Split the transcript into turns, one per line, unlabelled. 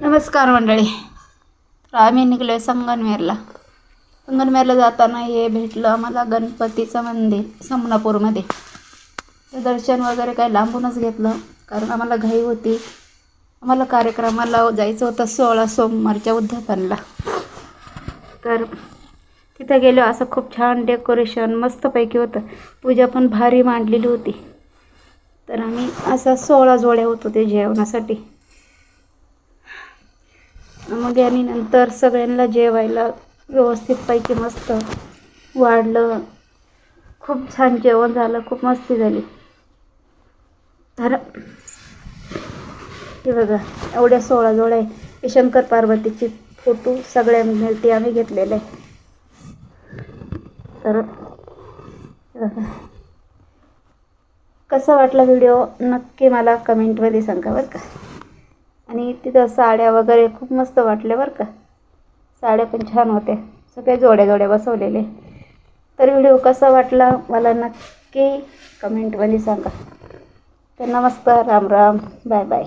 नमस्कार मंडळी. आम्ही निघलो आहे संगनमेरला. संगनमेरला जाताना हे भेटलं आम्हाला गणपतीचं मंदिर समनापूरमध्ये. ते दर्शन वगैरे काही लांबूनच घेतलं कारण आम्हाला घाई होती. आम्हाला कार्यक्रमाला जायचं होतं सोळा सोमवारच्या उद्यापनला तर तिथं गेलो असं खूप छान डेकोरेशन मस्तपैकी होतं. पूजा पण भारी मांडलेली होती. तर आम्ही असा सोळा जोड्या होतो ते जेवणासाठी. मग आणि नंतर सगळ्यांना जेवायला व्यवस्थितपैकी मस्त वाढलं. खूप छान जेवण झालं खूप मस्ती झाली. तर हे बघा एवढ्या सोळा जोड्या आहे. हे शंकर पार्वतीचे फोटो सगळ्या ते आम्ही घेतलेले आहे. तर बघा. कसा वाटला व्हिडिओ? नक्की मला कमेंटमध्ये सांगा बरं का. आणि तिथं साड्या वगैरे खूप मस्त वाटल्या बरं का. साड्या पण छान होत्या. सगळे जोड्या जोड्या बसवलेले. तर व्हिडिओ कसा वाटला मला नक्की कमेंटवाली सांगा. तर नमस्कार राम राम बाय बाय.